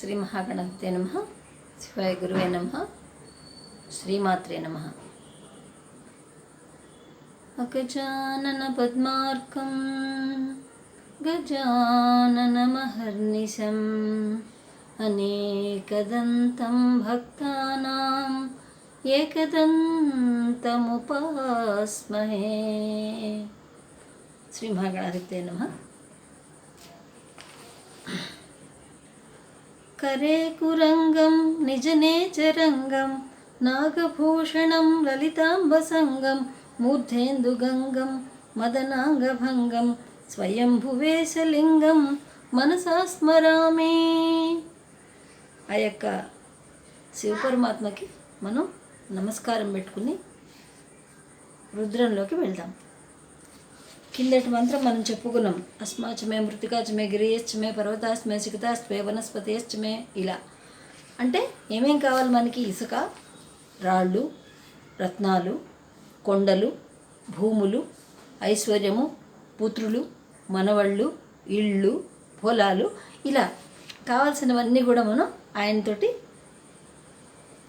శ్రీ మహాగణపతే నమ. శివాయ గురువే నమ. శ్రీమాత్రే నమ. అగజానన పద్మార్కం గజాననమహర్నిశం అనేకదంతం భక్తానాం ఏకదంతముపాస్మహే. శ్రీ మహాగణాధిపతే కరేకురంగం నిజనేచరంగం నాగభూషణం లలితాంబసంగం మూర్ధేందుగంగం మదనాంగభంగం స్వయంభువేశలింగం మనసా స్మరామే. ఆ యొక్క శివపరమాత్మకి మనం నమస్కారం పెట్టుకుని రుద్రంలోకి వెళ్దాం. కిందటి మంత్రం మనం చెప్పుకున్నాం. అస్మాచమే మృతికాచమే గిరియశ్చమే పర్వతాస్మే శిఖతాస్మే వనస్పతిశ్చమే ఇలా. అంటే ఏమేం కావాలి మనకి? ఇసుక రాళ్ళు రత్నాలు కొండలు భూములు ఐశ్వర్యము పుత్రులు మనవళ్ళు ఇళ్ళు పొలాలు ఇలా కావాల్సినవన్నీ కూడా మనం ఆయనతోటి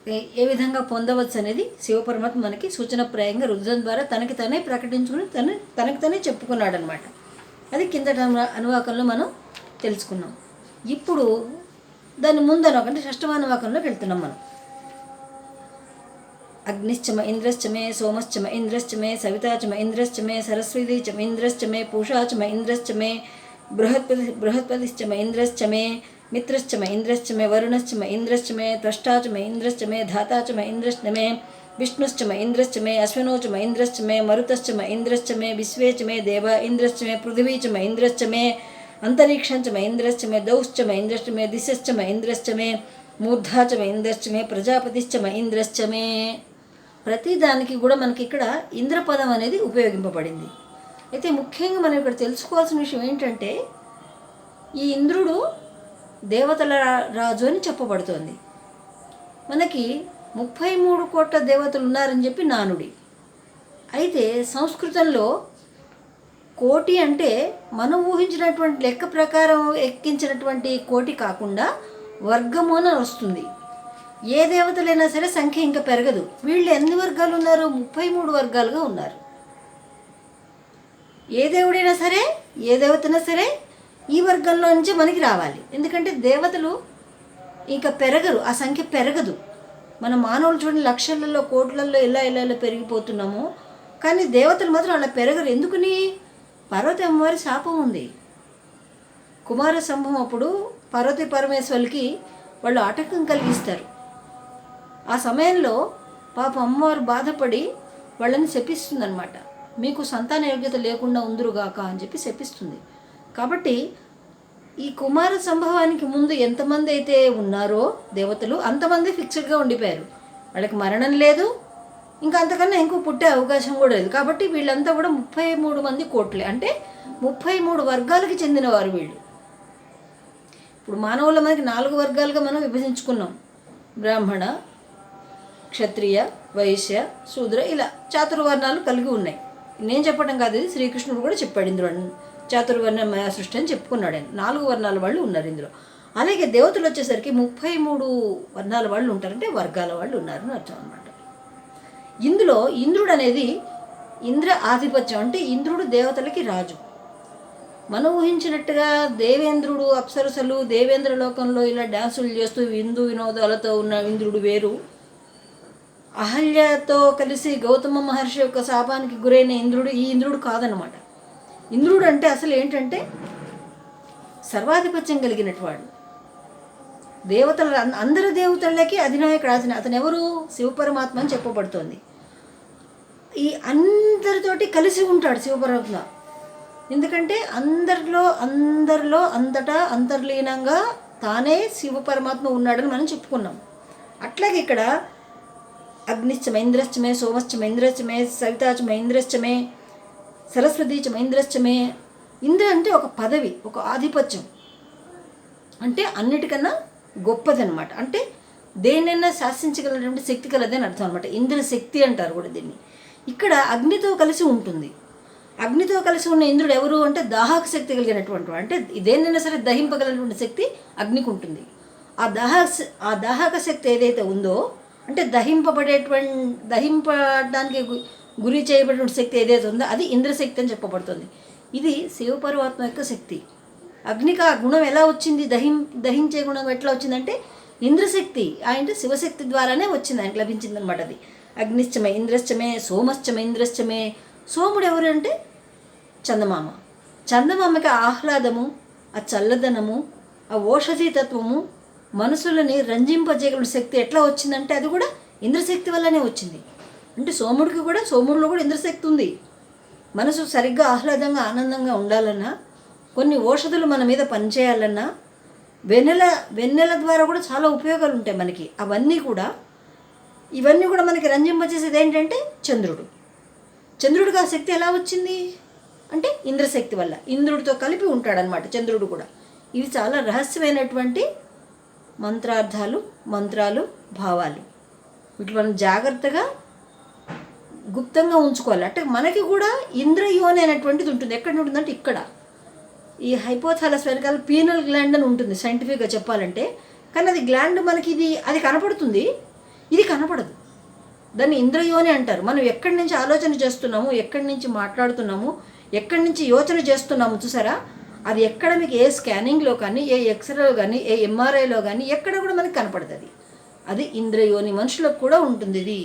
ఏ- విధంగా పొందవచ్చు అనేది శివపరమాత్మ మనకి సూచనప్రాయంగా రుద్రం ద్వారా తనకి తనే ప్రకటించుకుని తన తనకి తనే చెప్పుకున్నాడు అనమాట అది కిందట అనువాకంలో మనం తెలుసుకున్నాం. ఇప్పుడు దాని ముందర అనువాకం అంటే షష్టమానువాకంలోకి వెళ్తున్నాం మనం. అగ్నిశ్చమ ఇంద్రశ్చమే సోమశ్చమ ఇంద్రశ్చమే సవితాచమ ఇంద్రశ్చమే సరస్వతీచమ ఇంద్రశ్చమే పూషాచమ ఇంద్రశ్చమే బృహత్పతి బృహత్పతిశ్చమ ఇంద్రశ్చమే మిత్రశ్చమ ఇంద్రశ్చమే వరుణశ్చమ ఇంద్రశ్చమే త్వష్టాచమ ఇంద్రశ్చమే ధాతాచమ ఇంద్రశ్చమే విష్ణుశ్చమ ఇంద్రశ్చమే అశ్వినోచమ ఇంద్రశ్చమే మరుతశ్చమ ఇంద్రశ్చమే విశ్వేచమే దేవ ఇంద్రశ్చమే పృథివీచమ ఇంద్రశ్చమే అంతరిక్షంచమ ఇంద్రశ్చమే దౌశ్చమ ఇంద్రశ్చమే దిశశ్చమ ఇంద్రశ్చమే మూర్ధాచమ ఇంద్రశ్చమే ప్రజాపతిశ్చమ ఇంద్రశ్చమే ప్రతిదానికి కూడా మనకి ఇక్కడ ఇంద్రపదం అనేది ఉపయోగింపబడింది అయితే ముఖ్యంగా మనం ఇక్కడ తెలుసుకోవాల్సిన విషయం ఏంటంటే ఈ ఇంద్రుడు దేవతల రా- రాజు అని చెప్పబడుతోంది. మనకి ముప్పై మూడు కోట్ల దేవతలు ఉన్నారని చెప్పి నానుడి. అయితే సంస్కృతంలో కోటి అంటే మనం ఊహించినటువంటి లెక్క ప్రకారం ఎక్కించినటువంటి కోటి కాకుండా వర్గము అని వస్తుంది. ఏ దేవతలైనా సరే సంఖ్య ఇంకా పెరగదు. వీళ్ళు ఎన్ని వర్గాలు ఉన్నారు? ముప్పై మూడు వర్గాలుగా ఉన్నారు. ఏ దేవుడైనా సరే ఏ దేవతైనా సరే ఈ వర్గంలో నుంచి మనకి రావాలి. ఎందుకంటే దేవతలు ఇంకా పెరగరు. ఆ సంఖ్య పెరగదు. మన మానవులు చూడండి లక్షలలో కోట్లలో ఇలా ఇలా ఇలా పెరిగిపోతున్నాము. కానీ దేవతలు మాత్రం అలా పెరగరు. ఎందుకని? పార్వతి అమ్మవారి శాపం ఉంది. కుమార సంభవం అప్పుడు పార్వతి పరమేశ్వరులకి వాళ్ళు ఆటంకం కలిగిస్తారు. ఆ సమయంలో పాప అమ్మవారు బాధపడి వాళ్ళని శపిస్తుందనమాట మీకు సంతాన యోగ్యత లేకుండా ఉందరుగాక అని చెప్పి శపిస్తుంది. కాబట్టి ఈ కుమార సంభవానికి ముందు ఎంతమంది అయితే ఉన్నారో దేవతలు అంతమంది ఫిక్స్డ్గా ఉండిపోయారు. వాళ్ళకి మరణం లేదు. ఇంకా అంతకన్నా ఇంకో పుట్టే అవకాశం కూడా లేదు. కాబట్టి వీళ్ళంతా కూడా ముప్పై మూడు మంది కోట్లే. అంటే ముప్పై మూడు వర్గాలకి చెందినవారు వీళ్ళు. ఇప్పుడు మానవుల మనకి నాలుగు వర్గాలుగా మనం విభజించుకున్నాం. బ్రాహ్మణ క్షత్రియ వైశ్య శూద్ర ఇలా చాతుర్వర్ణాలు కలిగి ఉన్నాయి. నేను చెప్పడం కాదు ఇది. శ్రీకృష్ణుడు కూడా చెప్పాడు ఇందులో చాతుర్వర్ణ సృష్టి అని చెప్పుకున్నాడు ఆయన. నాలుగు వర్ణాల వాళ్ళు ఉన్నారు ఇందులో. అలాగే దేవతలు వచ్చేసరికి ముప్పై మూడు వర్ణాల వాళ్ళు ఉంటారంటే వర్గాల వాళ్ళు ఉన్నారు అని అర్థం అనమాట ఇందులో ఇంద్రుడు అనేది ఇంద్ర ఆధిపత్యం. అంటే ఇంద్రుడు దేవతలకి రాజు. మనం ఊహించినట్టుగా దేవేంద్రుడు అప్సరసలు దేవేంద్ర లోకంలో ఇలా డ్యాన్సులు చేస్తూ విందు వినోదాలతో ఉన్న ఇంద్రుడు వేరు. అహల్యతో కలిసి గౌతమ మహర్షి యొక్క శాపానికి గురైన ఇంద్రుడు ఈ ఇంద్రుడు కాదనమాట ఇంద్రుడు అంటే అసలు ఏంటంటే సర్వాధిపత్యం కలిగినటువంటి దేవతల అందరి దేవతలకి అధినాయకుడు అతను అతను ఎవరు శివపరమాత్మ అని చెప్పబడుతోంది. ఈ అందరితోటి కలిసి ఉంటాడు శివపరమాత్మ. ఎందుకంటే అందరిలో అందరిలో అంతటా అంతర్లీనంగా తానే శివపరమాత్మ ఉన్నాడని మనం చెప్పుకున్నాం. అట్లాగే ఇక్కడ అగ్నిశ్చమ ఇంద్రశ్చమే సోమశ్చమ ఇంద్రశ్చమే సవితాచమ సరస్వతి చ మహేంద్రశ్చమే ఇంద్ర అంటే ఒక పదవి ఒక ఆధిపత్యం. అంటే అన్నిటికన్నా గొప్పదనమాట అంటే దేనైనా శాసించగలటువంటి శక్తి కలదని అర్థం అనమాట ఇంద్రశక్తి అంటారు కూడా దీన్ని. ఇక్కడ అగ్నితో కలిసి ఉంటుంది. అగ్నితో కలిసి ఉన్న ఇంద్రుడు ఎవరు అంటే దాహక శక్తి కలిగినటువంటి అంటే దేన్నైనా సరే దహింపగలిగినటువంటి శక్తి అగ్నికి ఉంటుంది. ఆ దాహ ఆ దాహక శక్తి ఏదైతే ఉందో అంటే దహింపబడేటువంటి దహింపడానికి గురి చేయబడిన శక్తి ఏదైతే ఉందో అది ఇంద్రశక్తి అని చెప్పబడుతుంది. ఇది శివపరమాత్మ యొక్క శక్తి. అగ్నికి ఆ గుణం ఎలా వచ్చింది? దహిం దహించే గుణం ఎట్లా వచ్చిందంటే ఇంద్రశక్తి అంటే శివశక్తి ద్వారానే వచ్చింది ఆయనకు లభించిందనమాట అది. అగ్నిశ్చమే ఇంద్రశ్చమే సోమశ్చమే ఇంద్రశ్చమే. సోముడు ఎవరు అంటే? చందమామ. చందమామకి ఆహ్లాదము ఆ చల్లదనము ఆ ఓషధీతత్వము మనసులని రంజింపజేయగల శక్తి ఎట్లా వచ్చిందంటే అది కూడా ఇంద్రశక్తి వల్లనే వచ్చింది. అంటే సోముడికి కూడా సోముడిలో కూడా ఇంద్రశక్తి ఉంది. మనసు సరిగ్గా ఆహ్లాదంగా ఆనందంగా ఉండాలన్నా కొన్ని ఓషధులు మన మీద పనిచేయాలన్నా వెన్నెల వెన్నెల ద్వారా కూడా చాలా ఉపయోగాలు ఉంటాయి మనకి. అవన్నీ కూడా ఇవన్నీ కూడా మనకి రంజింపజేసేది ఏంటంటే చంద్రుడు. చంద్రుడికి ఆ శక్తి ఎలా వచ్చింది? అంటే ఇంద్రశక్తి వల్ల. ఇంద్రుడితో కలిపి ఉంటాడనమాట చంద్రుడు కూడా. ఇవి చాలా రహస్యమైనటువంటి మంత్రార్థాలు మంత్రాలు భావాలు. వీటి మనం జాగ్రత్తగా గుప్తంగా ఉంచుకోవాలి. అంటే మనకి కూడా ఇంద్రయోని అనేటువంటిది ఉంటుంది. ఎక్కడ ఉంటుందంటే ఇక్కడ. ఈ హైపోథాలస్ వెనకాల పీనల్ గ్లాండ్ అని ఉంటుంది సైంటిఫిక్గా చెప్పాలంటే. కానీ అది గ్లాండ్ మనకి ఇది అది కనపడుతుంది. ఇది కనపడదు. దాన్ని ఇంద్రయోని అంటారు. మనం ఎక్కడి నుంచి ఆలోచన చేస్తున్నాము ఎక్కడి నుంచి మాట్లాడుతున్నాము ఎక్కడి నుంచి యోచన చేస్తున్నాము చూసారా? అది ఎక్కడ మీకు ఏ స్కానింగ్లో కానీ ఏ ఎక్స్రేలో కానీ ఏ ఎంఆర్ఐలో కానీ ఎక్కడ కూడా మనకి కనపడుతుంది అది. అది ఇంద్రయోని మనుషులకు కూడా ఉంటుంది ఇది.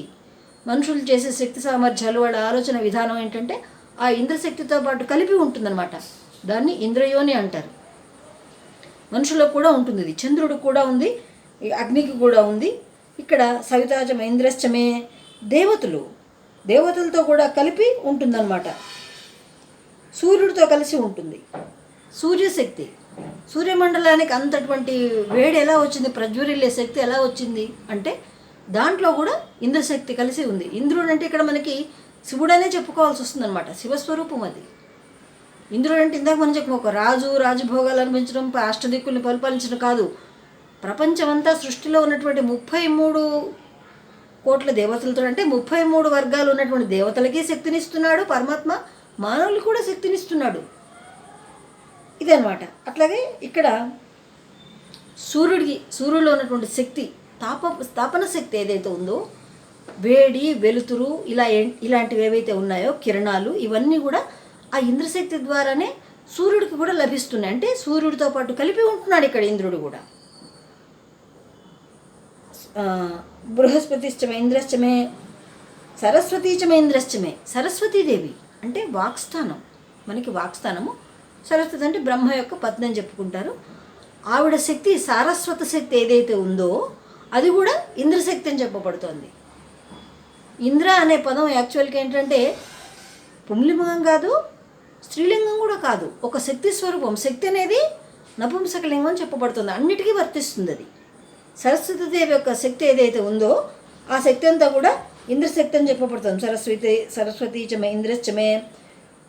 మనుషులు చేసే శక్తి సామర్థ్యాలు వాళ్ళ ఆలోచన విధానం ఏంటంటే ఆ ఇంద్రశక్తితో పాటు కలిపి ఉంటుందన్నమాట. దాన్ని ఇంద్రయోని అంటారు. మనుషులకు కూడా ఉంటుంది ఇది. చంద్రుడు కూడా ఉంది అగ్నికి కూడా ఉంది. ఇక్కడ సవితాజం ఇంద్రశ్చమే దేవతలు. దేవతలతో కూడా కలిపి ఉంటుందన్నమాట. సూర్యుడితో కలిసి ఉంటుంది. సూర్యశక్తి. సూర్యమండలానికి అంతటువంటి వేడి ఎలా వచ్చింది? ప్రజ్వరిల్లే శక్తి ఎలా వచ్చింది? అంటే దాంట్లో కూడా ఇంద్రశక్తి కలిసి ఉంది. ఇంద్రుడు అంటే ఇక్కడ మనకి శివుడనే చెప్పుకోవాల్సి వస్తుంది అనమాట శివస్వరూపం అది. ఇంద్రుడు అంటే ఇందాక మనం చెప్పు ఒక రాజు రాజభోగాలు అనిపించడం అష్టదిక్కుల్ని పరిపాలించడం కాదు. ప్రపంచమంతా సృష్టిలో ఉన్నటువంటి ముప్పై మూడు కోట్ల దేవతలతో అంటే ముప్పై మూడు వర్గాలు ఉన్నటువంటి దేవతలకి శక్తినిస్తున్నాడు పరమాత్మ. మానవులకు కూడా శక్తినిస్తున్నాడు. ఇదనమాట అట్లాగే ఇక్కడ సూర్యుడికి సూర్యుడిలో ఉన్నటువంటి శక్తి తాప తాపన శక్తి ఏదైతే ఉందో వేడి వెలుతురు ఇలా ఇలాంటివి ఏవైతే ఉన్నాయో కిరణాలు ఇవన్నీ కూడా ఆ ఇంద్రశక్తి ద్వారానే సూర్యుడికి కూడా లభిస్తున్నాయి. అంటే సూర్యుడితో పాటు కలిపి ఉంటున్నాడు ఇక్కడ ఇంద్రుడు కూడా. ఆ, ఇంద్రశ్చమే సరస్వతీచమే ఇంద్రశ్చమే సరస్వతీదేవి. అంటే వాక్స్థానం. మనకి వాక్స్థానము సరస్వతి అంటే బ్రహ్మ యొక్క పత్ని అని చెప్పుకుంటారు. ఆవిడ శక్తి సారస్వత శక్తి ఏదైతే ఉందో అది కూడా ఇంద్రశక్తి అని చెప్పబడుతోంది. ఇంద్ర అనే పదం యాక్చువల్గా ఏంటంటే పుంలింగం కాదు స్త్రీలింగం కూడా కాదు ఒక శక్తి స్వరూపం. శక్తి అనేది నపుంసకలింగం అని చెప్పబడుతుంది. అన్నిటికీ వర్తిస్తుంది అది. సరస్వతీదేవి యొక్క శక్తి ఏదైతే ఉందో ఆ శక్తి అంతా కూడా ఇంద్రశక్తి అని చెప్పబడుతుంది. సరస్వతి సరస్వతి సరస్వతీచమే ఇంద్రశ్చమే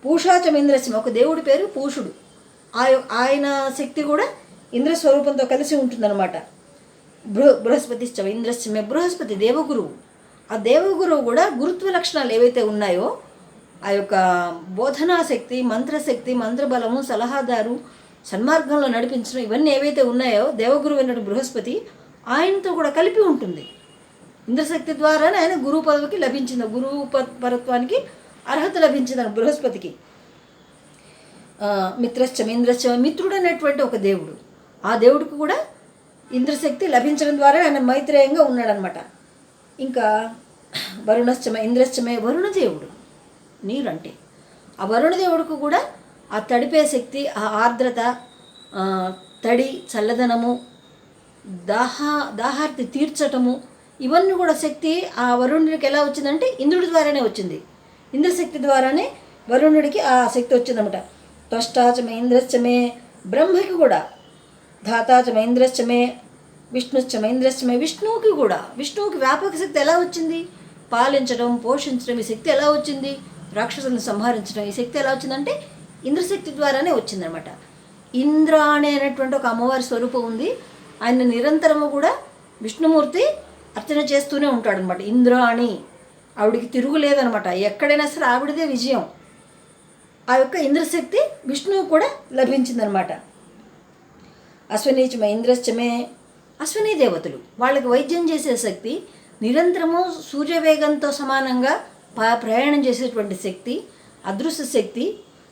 పూషాచమ ఇంద్రశ్చమ ఒక దేవుడి పేరు పూషుడు. ఆ ఆయన శక్తి కూడా ఇంద్ర స్వరూపంతో కలిసి ఉంటుందన్నమాట. బృహ బృహస్పతిశ్చమ ఇంద్రశ్చమే బృహస్పతి దేవగురువు. ఆ దేవగురువు కూడా గురుత్వ లక్షణాలు ఏవైతే ఉన్నాయో ఆ యొక్క బోధనా శక్తి మంత్రశక్తి మంత్రబలము సలహాదారు సన్మార్గంలో నడిపించడం ఇవన్నీ ఏవైతే ఉన్నాయో దేవగురువు అయినటువంటి బృహస్పతి ఆయనతో కూడా కలిపి ఉంటుంది. ఇంద్రశక్తి ద్వారానే ఆయన గురువు పదవికి లభించింది గురువు ప- పరత్వానికి అర్హత లభించింది బృహస్పతికి. మిత్రశ్చమ ఇంద్రశ్చమ మిత్రుడు అనేటువంటి ఒక దేవుడు. ఆ దేవుడికి కూడా ఇంద్రశక్తి లభించడం ద్వారా ఆయన మైత్రేయంగా ఉన్నాడనమాట ఇంకా వరుణశ్చమ ఇంద్రశ్చమే వరుణదేవుడు నీరు అంటే ఆ వరుణదేవుడికి కూడా ఆ తడిపే శక్తి ఆ ఆర్ద్రత తడి చల్లదనము దాహ దాహార్తి తీర్చటము ఇవన్నీ కూడా శక్తి ఆ వరుణుడికి ఎలా వచ్చిందంటే ఇంద్రుడి ద్వారానే వచ్చింది. ఇంద్రశక్తి ద్వారానే వరుణుడికి ఆ శక్తి వచ్చిందన్నమాట. త్వష్టాచమే ఇంద్రశ్చమే బ్రహ్మకి కూడా ధాతాచమ ఇంద్రశ్చమే విష్ణుశ్చమ ఇంద్రశ్చమే విష్ణువుకి కూడా. విష్ణువుకి వ్యాపక శక్తి ఎలా వచ్చింది? పాలించడం పోషించడం ఈ శక్తి ఎలా వచ్చింది? రాక్షసులను సంహరించడం ఈ శక్తి ఎలా వచ్చిందంటే ఇంద్రశక్తి ద్వారానే వచ్చిందనమాట. ఇంద్రాణి అనేటువంటి ఒక అమ్మవారి స్వరూపం ఉంది. ఆయన నిరంతరము కూడా విష్ణుమూర్తి అర్చన చేస్తూనే ఉంటాడనమాట. ఇంద్రాణి ఆవిడికి తిరుగులేదనమాట. ఎక్కడైనా సరే ఆవిడదే విజయం. ఆ యొక్క ఇంద్రశక్తి విష్ణువు కూడా లభించిందనమాట. అశ్వనీచమే ఇంద్రశ్చమే అశ్వనీ దేవతలు. వాళ్ళకి వైద్యం చేసే శక్తి నిరంతరము సూర్యవేగంతో సమానంగా ప్రయాణం చేసేటువంటి శక్తి అదృశ్య శక్తి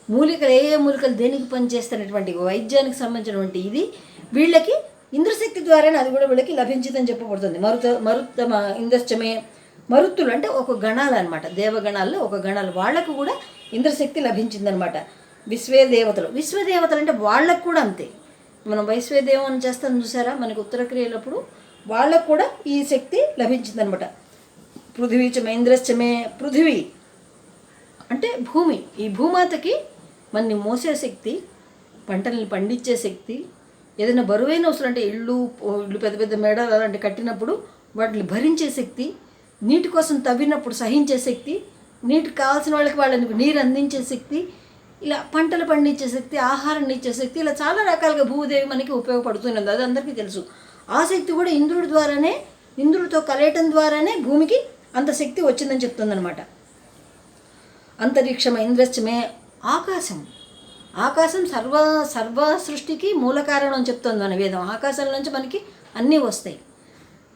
మూలికలు ఏ ఏ మూలికలు దేనికి పనిచేస్తున్నటువంటి వైద్యానికి సంబంధించినటువంటి ఇది వీళ్ళకి ఇంద్రశక్తి ద్వారానే అది కూడా వీళ్ళకి లభించిందని చెప్పబడుతుంది. మరుత మరుత్తమ ఇంద్రశ్చమే మరుత్తులు అంటే ఒక గణాలు అనమాట దేవగణాల్లో ఒక గణాలు. వాళ్ళకు కూడా ఇంద్రశక్తి లభించిందనమాట విశ్వే దేవతలు విశ్వదేవతలు అంటే వాళ్ళకు కూడా అంతే. మనం వైశ్వేదేవం చేస్తాం చూసారా? మనకి ఉత్తర క్రియలప్పుడు వాళ్ళకు కూడా ఈ శక్తి లభించిందనమాట. పృథివీ చ ఇంద్రశ్చమే పృథివీ. అంటే భూమి. ఈ భూమాతకి మనని మోసే శక్తి పంటల్ని పండించే శక్తి ఏదైనా బరువైన అవసరం అంటే ఇళ్ళు ఇళ్ళు పెద్ద పెద్ద మేడలు అలాంటి కట్టినప్పుడు వాటిని భరించే శక్తి నీటి కోసం తవ్వినప్పుడు సహించే శక్తి నీటికి కావాల్సిన వాళ్ళకి వాళ్ళని నీరు అందించే శక్తి ఇలా పంటలు పండించే శక్తి ఆహారాన్ని ఇచ్చే శక్తి ఇలా చాలా రకాలుగా భూదేవి మనకి ఉపయోగపడుతున్నది. అది అందరికీ తెలుసు. ఆ శక్తి కూడా ఇంద్రుడి ద్వారానే ఇంద్రుడితో కలయటం ద్వారానే భూమికి అంత శక్తి వచ్చిందని చెప్తుందనమాట అంతరిక్షమ ఇంద్రశ్చమే ఆకాశం. ఆకాశం సర్వ సర్వ సృష్టికి మూల కారణం అని చెప్తుంది మన వేదం. ఆకాశం నుంచి మనకి అన్నీ వస్తాయి.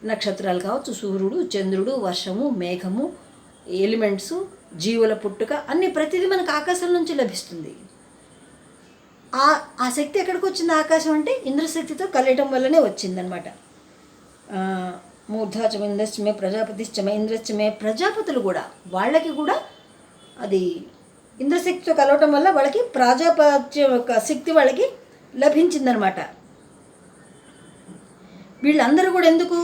నక్షత్రాలు కావచ్చు సూర్యుడు చంద్రుడు వర్షము మేఘము ఎలిమెంట్స్ జీవుల పుట్టుక అన్ని ప్రతిదీ మనకు ఆకాశం నుంచి లభిస్తుంది. ఆ ఆ శక్తి ఎక్కడికి వచ్చింది ఆకాశం అంటే ఇంద్రశక్తితో కలయటం వల్లనే వచ్చిందనమాట మూర్ధాచమ ఇంద్రశ్చమే ప్రజాపతిశ్చమే ఇంద్రశ్చమే ప్రజాపతులు కూడా వాళ్ళకి కూడా అది ఇంద్రశక్తితో కలవటం వల్ల వాళ్ళకి ప్రాజాపత్య యొక్క శక్తి వాళ్ళకి లభించిందనమాట వీళ్ళందరూ కూడా ఎందుకు?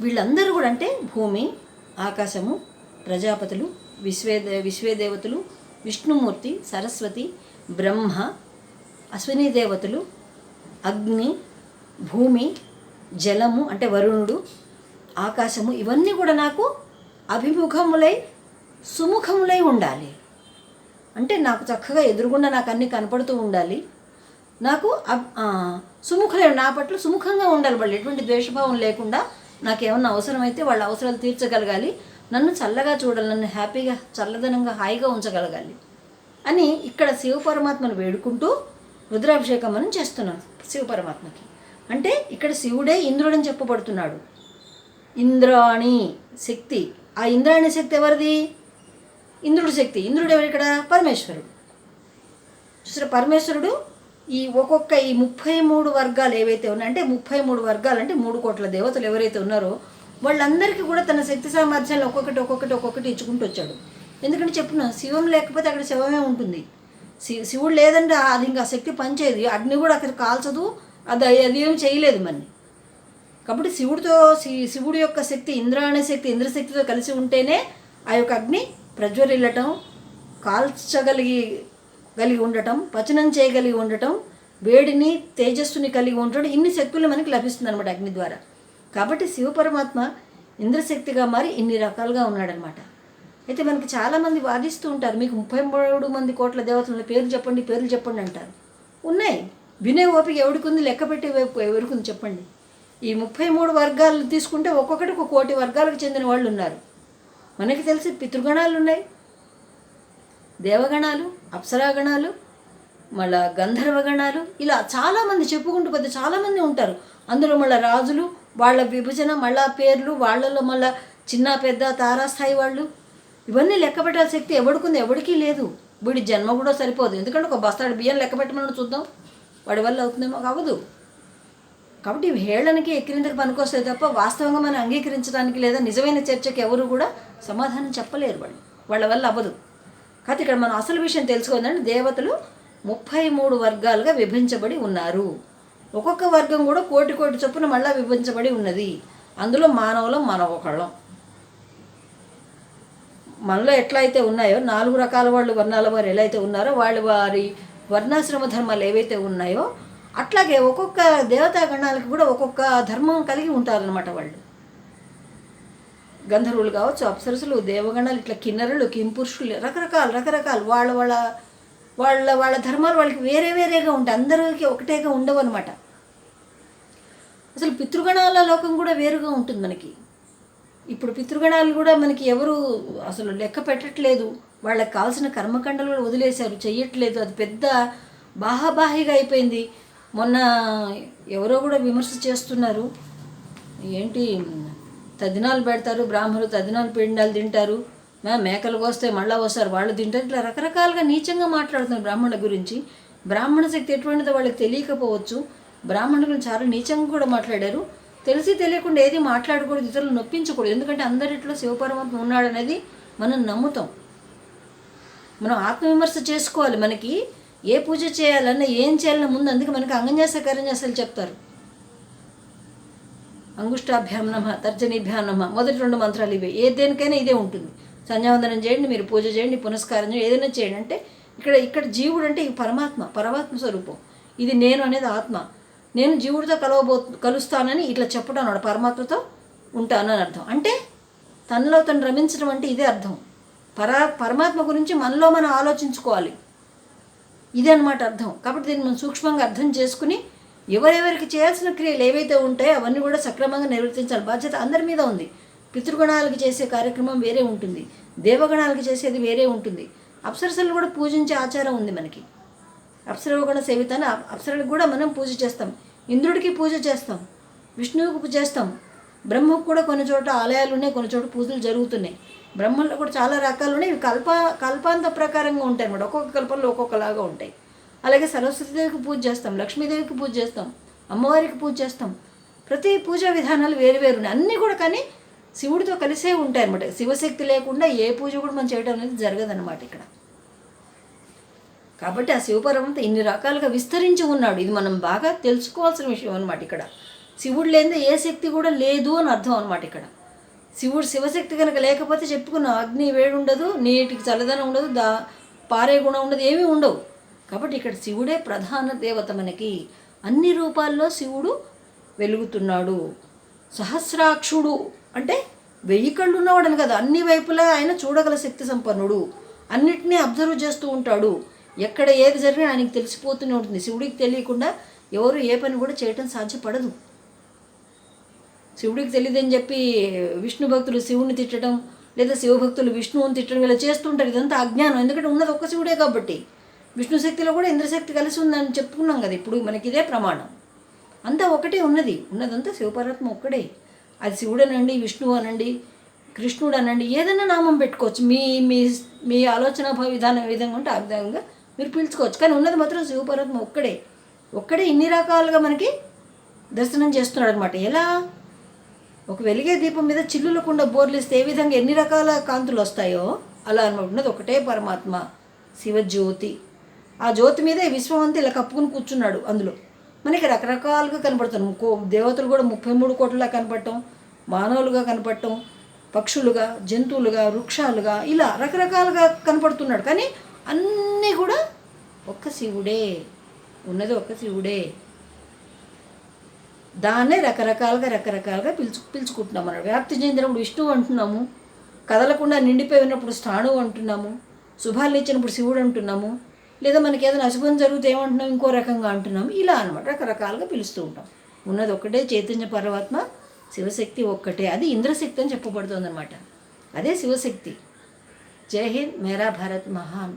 వీళ్ళందరూ కూడా అంటే భూమి ఆకాశము ప్రజాపతులు విశ్వే విశ్వేదేవతలు విష్ణుమూర్తి సరస్వతి బ్రహ్మ అశ్విని దేవతలు అగ్ని భూమి జలము అంటే వరుణుడు ఆకాశము ఇవన్నీ కూడా నాకు అభిముఖములై సుముఖములై ఉండాలి. అంటే నాకు చక్కగా ఎదురుగుండా నాకు అన్నీ కనపడుతూ ఉండాలి. నాకు అబ్- నా పట్ల సుముఖంగా ఉండాలి వాళ్ళు. ఎటువంటి ద్వేషభావం లేకుండా నాకు ఏమన్నా అవసరమైతే వాళ్ళ అవసరాలు తీర్చగలగాలి. నన్ను చల్లగా చూడాలి నన్ను హ్యాపీగా చల్లదనంగా హాయిగా ఉంచగలగాలి అని ఇక్కడ శివ పరమాత్మను వేడుకుంటూ రుద్రాభిషేకం మనం చేస్తున్నాం శివ పరమాత్మకి అంటే ఇక్కడ శివుడే ఇంద్రుడని చెప్పబడుతున్నాడు. ఇంద్రాణి శక్తి. ఆ ఇంద్రాణి శక్తి ఎవరిది? ఇంద్రుడి శక్తి. ఇంద్రుడు ఎవరు ఇక్కడ? పరమేశ్వరుడు. చూసారా? పరమేశ్వరుడు ఈ ఒక్కొక్క ఈ ముప్పై మూడు వర్గాలు ఏవైతే ఉన్నాయో అంటే ముప్పై మూడు వర్గాలు అంటే మూడు కోట్ల దేవతలు ఎవరైతే ఉన్నారో వాళ్ళందరికీ కూడా తన శక్తి సామర్థ్యాలు ఒక్కొక్కటి ఒక్కొక్కటి ఒక్కొక్కటి ఇచ్చుకుంటూ వచ్చాడు. ఎందుకంటే చెప్పున శివం లేకపోతే అక్కడ శివమే ఉంటుంది. శి శివుడు లేదంటే అది ఇంకా శక్తి పనిచేయదు. అగ్ని కూడా అక్కడ కాల్చదు. అది అది ఏం చేయలేదు మరి. కాబట్టి శివుడితో శి- శివుడి యొక్క శక్తి ఇంద్రాణి శక్తి ఇంద్రశక్తితో కలిసి ఉంటేనే ఆ యొక్క అగ్ని ప్రజ్వరిల్లటం కాల్చగలిగి కలిగి ఉండటం పచనం చేయగలిగి ఉండటం వేడిని తేజస్సుని కలిగి ఉండటం ఇన్ని శక్తులు మనకి లభిస్తుంది అనమాట అగ్ని ద్వారా. కాబట్టి శివపరమాత్మ ఇంద్రశక్తిగా మారి ఇన్ని రకాలుగా ఉన్నాడనమాట అయితే మనకి చాలామంది వాదిస్తూ ఉంటారు మీకు ముప్పై మూడు మంది కోట్ల దేవతల పేర్లు చెప్పండి పేర్లు చెప్పండి అంటారు. ఉన్నాయి. వినే ఓపిక ఎవడికి ఉంది లెక్క పెట్టే వైపు ఎవరికి చెప్పండి. ఈ ముప్పై మూడు వర్గాలు తీసుకుంటే ఒక్కొక్కటి ఒక కోటి వర్గాలకు చెందిన వాళ్ళు ఉన్నారు మనకి తెలిసి పితృగణాలు ఉన్నాయి దేవగణాలు అప్సరాగణాలు మళ్ళా గంధర్వగణాలు ఇలా చాలామంది చెప్పుకుంటూ పెద్ద చాలామంది ఉంటారు. అందులో మళ్ళీ రాజులు వాళ్ళ విభజన మళ్ళా పేర్లు వాళ్ళలో మళ్ళా చిన్న పెద్ద తారాస్థాయి వాళ్ళు. ఇవన్నీ లెక్క పెట్టాల్సిన శక్తి ఎవడికుంది? ఎవడికి లేదు. వీడి జన్మ కూడా సరిపోదు. ఎందుకంటే ఒక బస్తాడు బియ్యం లెక్క పెట్టమని చూద్దాం. వాడి వల్ల అవుతుందేమో కావదు. కాబట్టి ఇవి హేళనకి ఎక్కిరింతకు పనికొస్తాయి తప్ప వాస్తవంగా మనం అంగీకరించడానికి లేదా నిజమైన చర్చకి ఎవరు కూడా సమాధానం చెప్పలేరు వాళ్ళు. వాళ్ళ వల్ల అవ్వదు. కాకపోతే ఇక్కడ మనం అసలు విషయం తెలుసుకోవాలంటే దేవతలు ముప్పై మూడు వర్గాలుగా విభజించబడి ఉన్నారు. ఒక్కొక్క వర్గం కూడా కోటి కోటి చొప్పున మళ్ళీ విభజించబడి ఉన్నది. అందులో మానవులం మనం ఒకళ్ళం మనలో ఎట్లా అయితే ఉన్నాయో నాలుగు రకాల వాళ్ళు వర్ణాల వారు ఎలా అయితే ఉన్నారో వాళ్ళు వారి వర్ణాశ్రమ ధర్మాలు ఏవైతే ఉన్నాయో అట్లాగే ఒక్కొక్క దేవతా గణాలకు కూడా ఒక్కొక్క ధర్మం కలిగి ఉంటారనమాట వాళ్ళు. గంధర్వులు కావచ్చు అప్సరసులు దేవగణాలు ఇట్లా కిన్నరులు కింపురుషులు రకరకాలు రకరకాలు. వాళ్ళ వాళ్ళ వాళ్ళ వాళ్ళ ధర్మాలు వాళ్ళకి వేరే వేరేగా ఉంటాయి. అందరికీ ఒకటేగా ఉండవు అనమాట అసలు పితృగణాల లోకం కూడా వేరుగా ఉంటుంది మనకి. ఇప్పుడు పితృగణాలు కూడా మనకి ఎవరు అసలు లెక్క పెట్టట్లేదు. వాళ్ళకి కావాల్సిన కర్మకండలు కూడా వదిలేశారు. చెయ్యట్లేదు. అది పెద్ద బాహాబాహిగా అయిపోయింది. మొన్న ఎవరో కూడా విమర్శ చేస్తున్నారు. ఏంటి తదినాలు పెడతారు బ్రాహ్మణులు తదినాలు పిండాలు తింటారు. మేకలు కోస్తే మళ్ళా వస్తారు వాళ్ళు తింటారు. ఇట్లా రకరకాలుగా నీచంగా మాట్లాడుతున్నారు బ్రాహ్మణుల గురించి. బ్రాహ్మణ శక్తి ఎటువంటిదో వాళ్ళకి తెలియకపోవచ్చు. బ్రాహ్మణుల గురించి చాలా నీచంగా కూడా మాట్లాడారు. తెలిసి తెలియకుండా ఏది మాట్లాడకూడదు ఇతరులు నొప్పించకూడదు. ఎందుకంటే అందరిట్లో శివపరమాత్మ ఉన్నాడనేది మనం నమ్ముతాం. మనం ఆత్మవిమర్శ చేసుకోవాలి మనకి. ఏ పూజ చేయాలన్నా ఏం చేయాలన్నా ముందు అందుకే మనకి అంగన్యాస కరంజాసాలు చెప్తారు. అంగుష్టాభ్యాం నమ తర్జనీభ్యాం నమ. మొదటి రెండు మంత్రాలు ఇవే. ఏ దేనికైనా ఇదే ఉంటుంది. సంధ్యావందనం చేయండి మీరు పూజ చేయండి పునస్కారం చేయండి ఏదైనా చేయండి. అంటే ఇక్కడ ఇక్కడ జీవుడు అంటే ఈ పరమాత్మ పరమాత్మ స్వరూపం. ఇది నేను అనేది ఆత్మ. నేను జీవుడితో కలవబో కలుస్తానని ఇట్లా చెప్పడం అన్నాడు పరమాత్మతో ఉంటాను అని అర్థం. అంటే తనలో తను రమించడం అంటే ఇదే అర్థం. పరా పరమాత్మ గురించి మనలో మనం ఆలోచించుకోవాలి. ఇదే అనమాట అర్థం. కాబట్టి దీన్ని మనం సూక్ష్మంగా అర్థం చేసుకుని ఎవరెవరికి చేయాల్సిన క్రియలు ఏవైతే ఉంటాయో అవన్నీ కూడా సక్రమంగా నిర్వర్తించాలి. బాధ్యత అందరి మీద ఉంది. పితృగణాలకి చేసే కార్యక్రమం వేరే ఉంటుంది. దేవగణాలకి చేసేది వేరే ఉంటుంది. అప్సరసలు కూడా పూజించే ఆచారం ఉంది మనకి. అప్సరవగణ సేవితాన్ని అప్సరలకు కూడా మనం పూజ చేస్తాం. ఇంద్రుడికి పూజ చేస్తాం. విష్ణువుకి పూజ చేస్తాం. బ్రహ్మకు కూడా కొన్ని చోట ఆలయాలు ఉన్నాయి కొన్ని చోట పూజలు జరుగుతున్నాయి. బ్రహ్మలో కూడా చాలా రకాలు ఉన్నాయి. ఇవి కల్ప కల్పాంత ప్రకారంగా ఉంటాయి అన్నమాట. ఒక్కొక్క కల్పంలో ఒక్కొక్కలాగా ఉంటాయి. అలాగే సరస్వతీదేవికి పూజ చేస్తాం లక్ష్మీదేవికి పూజ చేస్తాం అమ్మవారికి పూజ చేస్తాం. ప్రతి పూజా విధానాలు వేరు వేరు ఉన్నాయి అన్నీ కూడా కానీ శివుడితో కలిసే ఉంటాయి అన్నమాట శివశక్తి లేకుండా ఏ పూజ కూడా మనం చేయడం అనేది జరగదన్నమాట ఇక్కడ. కాబట్టి ఆ శివపరమంత ఇన్ని రకాలుగా విస్తరించి ఉన్నాడు. ఇది మనం బాగా తెలుసుకోవాల్సిన విషయం అనమాట ఇక్కడ. శివుడు లేనిదే ఏ శక్తి కూడా లేదు అని అర్థం అనమాట ఇక్కడ. శివుడు శివశక్తి కనుక లేకపోతే చెప్పుకున్న అగ్ని వేడి ఉండదు నీటికి చల్లదనం ఉండదు దా పారే గుణం ఉండదు ఏమీ ఉండవు. కాబట్టి ఇక్కడ శివుడే ప్రధాన దేవత మనకి అన్ని రూపాల్లో శివుడు వెలుగుతున్నాడు. సహస్రాక్షుడు అంటే వెయ్యి కళ్ళు ఉన్నవాడని కదా అన్ని వైపులా ఆయన చూడగల శక్తి సంపన్నుడు. అన్నిటినీ అబ్జర్వ్ చేస్తూ ఉంటాడు. ఎక్కడ ఏది జరిగినా ఆయనకి తెలిసిపోతూనే ఉంటుంది. శివుడికి తెలియకుండా ఎవరు ఏ పని కూడా చేయటం సాధ్యపడదు. శివుడికి తెలియదని చెప్పి విష్ణు భక్తులు శివుని తిట్టడం లేదా శివభక్తులు విష్ణువుని తిట్టడం ఇలా చేస్తుంటారు ఇదంతా అజ్ఞానం. ఎందుకంటే ఉన్నది ఒక్క శివుడే కాబట్టి. విష్ణు శక్తిలో కూడా ఇంద్రశక్తి కలిసి ఉందని చెప్పుకున్నాం కదా ఇప్పుడు మనకి ఇదే ప్రమాణం. అంతా ఒకటే ఉన్నది. ఉన్నదంతా శివపరమాత్మ ఒక్కడే. అది శివుడనండి విష్ణువు అనండి కృష్ణుడు అనండి ఏదైనా నామం పెట్టుకోవచ్చు. మీ మీ మీ ఆలోచన భా- విధానం ఏ విధంగా ఉంటే ఆ విధంగా మీరు పిలుచుకోవచ్చు. కానీ ఉన్నది మాత్రం శివపరమాత్మ ఒక్కడే. ఒక్కడే ఇన్ని రకాలుగా మనకి దర్శనం చేస్తున్నాడు అనమాట ఎలా? ఒక వెలిగే దీపం మీద చిల్లులకుండా బోర్లిస్తే ఏ విధంగా ఎన్ని రకాల కాంతులు వస్తాయో అలా అనమాట ఉన్నది ఒకటే పరమాత్మ శివజ్యోతి. ఆ జ్యోతి మీదే విశ్వమంతా ఇలా కప్పుకుని కూర్చున్నాడు అందులో. మనకి రకరకాలుగా కనపడుతున్నాం కో దేవతలు కూడా ముప్పై మూడు కోట్లలా కనపడటం మానవులుగా కనపడటం పక్షులుగా జంతువులుగా వృక్షాలుగా ఇలా రకరకాలుగా కనపడుతున్నాడు. కానీ అన్నీ కూడా ఒక్క శివుడే. ఉన్నది ఒక్క శివుడే. దాన్నే రకరకాలుగా రకరకాలుగా పిలుచు పిలుచుకుంటున్నాం మనం వ్యాప్తి చెందినప్పుడు విష్ణువు అంటున్నాము కదలకుండా నిండిపోయి ఉన్నప్పుడు స్థాణువు అంటున్నాము శుభాలు ఇచ్చినప్పుడు శివుడు అంటున్నాము లేదా మనకి ఏదైనా అశుభం జరిగితే ఏమంటున్నాం? ఇంకో రకంగా అంటున్నాం. ఇలా అనమాట రకరకాలుగా పిలుస్తూ ఉంటాం. ఉన్నది ఒక్కటే చైతన్య పరమాత్మ శివశక్తి ఒక్కటే. అది ఇంద్రశక్తి అని చెప్పబడుతుంది అనమాట అదే శివశక్తి. జై హింద్ మేరా భారత్ మహాన్.